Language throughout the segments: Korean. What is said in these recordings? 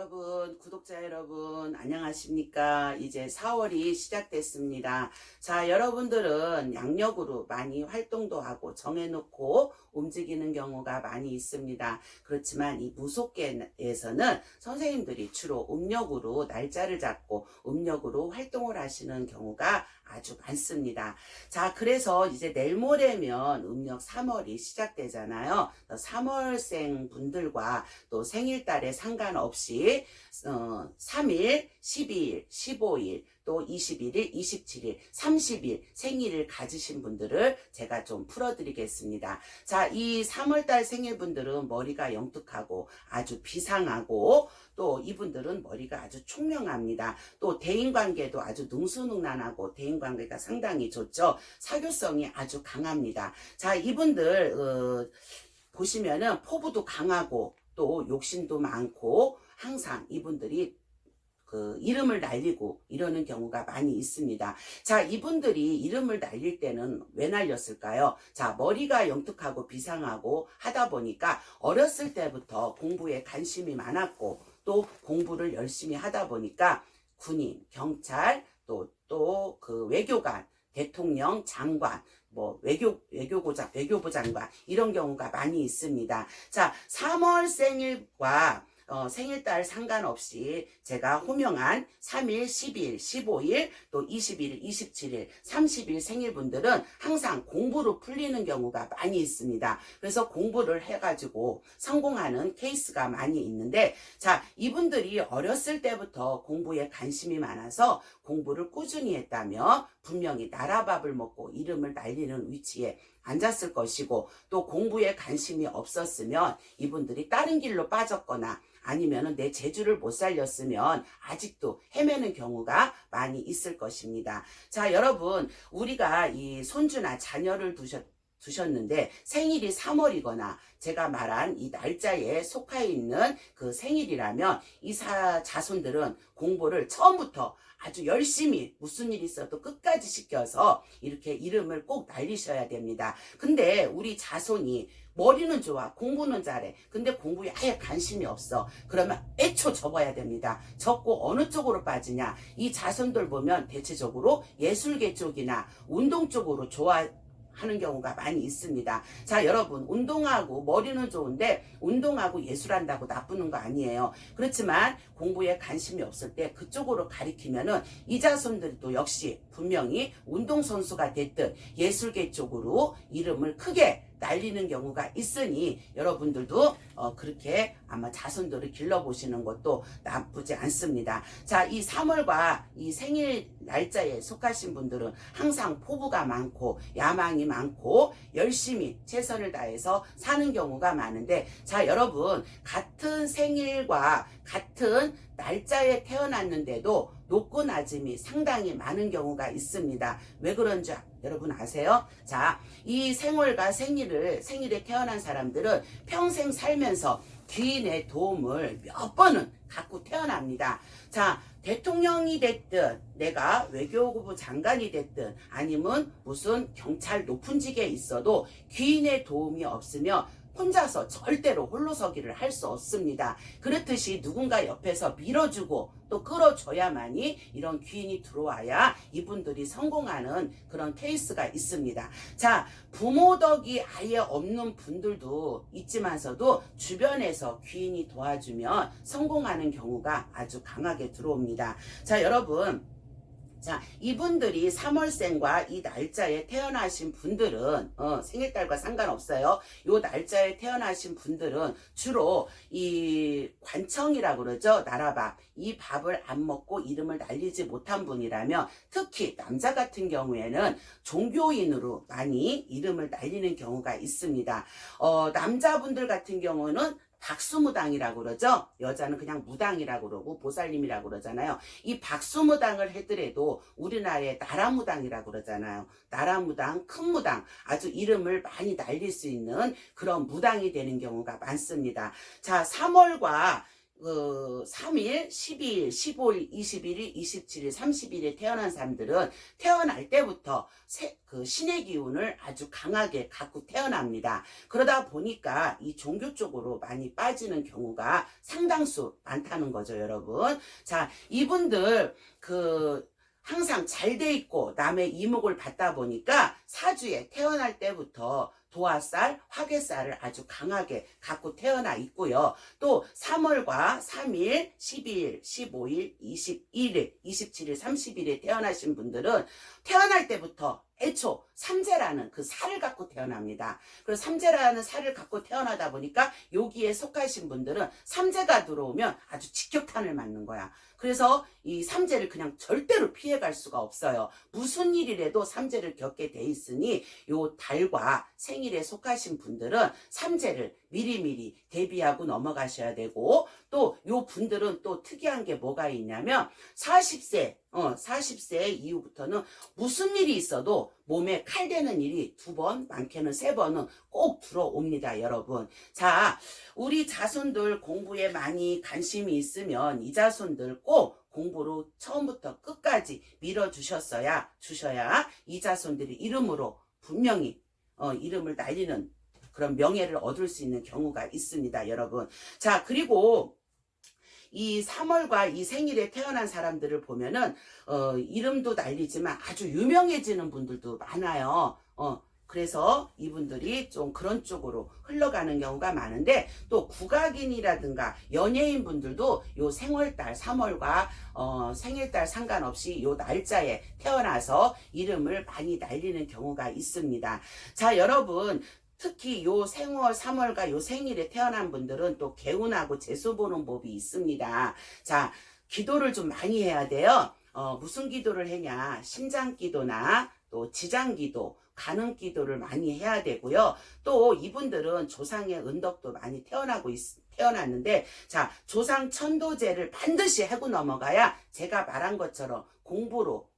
여러분, 구독자 여러분, 안녕하십니까? 이제 4월이 시작됐습니다. 자, 여러분들은 양력으로 많이 활동도 하고 정해놓고 움직이는 경우가 많이 있습니다. 그렇지만 이 무속계에서는 선생님들이 주로 음력으로 날짜를 잡고 음력으로 활동을 하시는 경우가 아주 많습니다. 자, 그래서 이제 내일 모레면 음력 3월이 시작되잖아요. 3월생 분들과 또 생일달에 상관없이 어, 3일, 12일, 15일, 또 21일, 27일, 30일 생일을 가지신 분들을 제가 좀 풀어드리겠습니다. 자, 이 3월달 생일분들은 머리가 영특하고 아주 비상하고 또 이분들은 머리가 아주 총명합니다. 또 대인관계도 아주 능수능란하고 대인관계가 상당히 좋죠. 사교성이 아주 강합니다. 자, 이분들 어, 보시면은 포부도 강하고 또 욕심도 많고 항상 이분들이 그 이름을 날리고 이러는 경우가 많이 있습니다. 자, 이분들이 이름을 날릴 때는 왜 날렸을까요? 자, 머리가 영특하고 비상하고 하다 보니까 어렸을 때부터 공부에 관심이 많았고 또 공부를 열심히 하다 보니까 군인, 경찰, 또 또 그 외교관, 대통령, 장관, 뭐 외교 외교고장, 외교부 장관 이런 경우가 많이 있습니다. 자, 3월 생일과 어, 생일달 상관없이 제가 호명한 3일, 10일, 15일, 또 21일, 27일, 30일 생일분들은 항상 공부로 풀리는 경우가 많이 있습니다. 그래서 공부를 해가지고 성공하는 케이스가 많이 있는데, 자, 이분들이 어렸을 때부터 공부에 관심이 많아서 공부를 꾸준히 했다며 분명히 나라밥을 먹고 이름을 날리는 위치에 앉았을 것이고 또 공부에 관심이 없었으면 이분들이 다른 길로 빠졌거나 아니면은 내 재주를 못 살렸으면 아직도 헤매는 경우가 많이 있을 것입니다. 자, 여러분, 우리가 이 손주나 자녀를 두셨 두셨는데 생일이 3월이거나 제가 말한 이 날짜에 속해 있는 그 생일이라면 이 사, 자손들은 공부를 처음부터 아주 열심히 무슨 일 있어도 끝까지 시켜서 이렇게 이름을 꼭 날리셔야 됩니다. 근데 우리 자손이 머리는 좋아, 공부는 잘해. 근데 공부에 아예 관심이 없어. 그러면 애초 접어야 됩니다. 접고 어느 쪽으로 빠지냐? 이 자손들 보면 대체적으로 예술계 쪽이나 운동 쪽으로 좋아 하는 경우가 많이 있습니다. 자, 여러분, 운동하고 머리는 좋은데 운동하고 예술한다고 나쁘는 거 아니에요. 그렇지만 공부에 관심이 없을 때 그쪽으로 가리키면은 이 자손들도 역시 분명히 운동선수가 됐든 예술계 쪽으로 이름을 크게 날리는 경우가 있으니 여러분들도 어, 그렇게 아마 자손들을 길러보시는 것도 나쁘지 않습니다. 자, 이 3월과 이 생일 날짜에 속하신 분들은 항상 포부가 많고 야망이 많고 열심히 최선을 다해서 사는 경우가 많은데 자, 여러분 같은 생일과 같은 날짜에 태어났는데도 높고 낮음이 상당히 많은 경우가 있습니다. 왜 그런지 여러분 아세요? 자, 이 생월과 생일을 생일에 태어난 사람들은 평생 살면서 귀인의 도움을 몇 번은 갖고 태어납니다. 자, 대통령이 됐든 내가 외교부 장관이 됐든 아니면 무슨 경찰 높은 직에 있어도 귀인의 도움이 없으면 혼자서 절대로 홀로서기를 할 수 없습니다. 그렇듯이 누군가 옆에서 밀어주고 또 끌어줘야만이 이런 귀인이 들어와야 이분들이 성공하는 그런 케이스가 있습니다. 자, 부모 덕이 아예 없는 분들도 있지만서도 주변에서 귀인이 도와주면 성공하는 경우가 아주 강하게 들어옵니다. 자, 여러분. 자, 이분들이 3월생과 이 날짜에 태어나신 분들은, 어, 생일달과 상관없어요. 요 날짜에 태어나신 분들은 주로 이 관청이라고 그러죠. 나라밥. 이 밥을 안 먹고 이름을 날리지 못한 분이라면 특히 남자 같은 경우에는 종교인으로 많이 이름을 날리는 경우가 있습니다. 어, 남자분들 같은 경우는 박수무당이라고 그러죠. 여자는 그냥 무당이라고 그러고 보살님이라고 그러잖아요. 이 박수무당을 해더라도 우리나라에 나라무당이라고 그러잖아요. 나라무당, 큰 무당, 아주 이름을 많이 날릴 수 있는 그런 무당이 되는 경우가 많습니다. 자, 3월과 그 3일, 12일, 15일, 21일, 27일, 30일에 태어난 사람들은 태어날 때부터 세- 그 신의 기운을 아주 강하게 갖고 태어납니다. 그러다 보니까 이 종교 쪽으로 많이 빠지는 경우가 상당수 많다는 거죠, 여러분. 자, 이분들 그 항상 잘 돼 있고 남의 이목을 받다 보니까 사주에 태어날 때부터 도화살, 화개살을 아주 강하게 갖고 태어나 있고요. 또 3월과 3일, 12일, 15일, 21일, 27일, 30일에 태어나신 분들은 태어날 때부터 애초 삼재라는 그 살을 갖고 태어납니다. 그래서 삼재라는 살을 갖고 태어나다 보니까 여기에 속하신 분들은 삼재가 들어오면 아주 직격탄을 맞는 거야. 그래서 이 삼재를 그냥 절대로 피해갈 수가 없어요. 무슨 일이라도 삼재를 겪게 돼 있으니 요 달과 생일에 속하신 분들은 삼재를 미리미리 대비하고 넘어가셔야 되고 또 요 분들은 또 특이한 게 뭐가 있냐면 40세 어 40세 이후부터는 무슨 일이 있어도 몸에 칼 대는 일이 두 번, 많게는 세 번은 꼭 들어옵니다, 여러분. 자, 우리 자손들 공부에 많이 관심이 있으면 이 자손들 꼭 공부로 처음부터 끝까지 밀어주셨어야, 주셔야 이 자손들이 이름으로 분명히, 어, 이름을 날리는 그런 명예를 얻을 수 있는 경우가 있습니다, 여러분. 자, 그리고 이 3월과 이 생일에 태어난 사람들을 보면은 어, 이름도 날리지만 아주 유명해지는 분들도 많아요. 어, 그래서 이분들이 좀 그런 쪽으로 흘러가는 경우가 많은데 또 국악인이라든가 연예인 분들도 요 생월달 3월과 어, 생일달 상관없이 요 날짜에 태어나서 이름을 많이 날리는 경우가 있습니다. 자, 여러분 특히 요 생월 3월과 요 생일에 태어난 분들은 또 개운하고 재수 보는 법이 있습니다. 자, 기도를 좀 많이 해야 돼요. 어, 무슨 기도를 해냐? 심장 기도나 또 지장 기도, 가는 기도를 많이 해야 되고요. 또 이분들은 조상의 은덕도 많이 태어나고 있, 태어났는데, 자, 조상 천도제를 반드시 하고 넘어가야 제가 말한 것처럼 공부로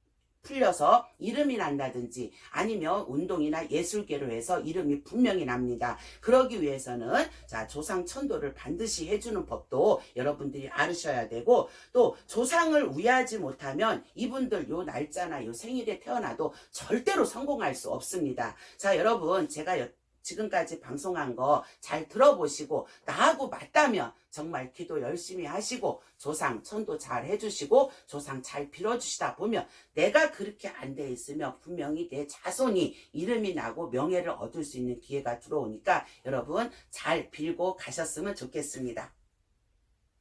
풀려서 이름이 난다든지 아니면 운동이나 예술계로 해서 이름이 분명히 납니다. 그러기 위해서는 자 조상 천도를 반드시 해주는 법도 여러분들이 알으셔야 되고 또 조상을 위하지 못하면 이분들 요 날짜나 요 생일에 태어나도 절대로 성공할 수 없습니다. 자 여러분 제가 여- 지금까지 방송한 거 잘 들어보시고 나하고 맞다면 정말 기도 열심히 하시고 조상 천도 잘 해주시고 조상 잘 빌어주시다 보면 내가 그렇게 안 돼 있으면 분명히 내 자손이 이름이 나고 명예를 얻을 수 있는 기회가 들어오니까 여러분 잘 빌고 가셨으면 좋겠습니다.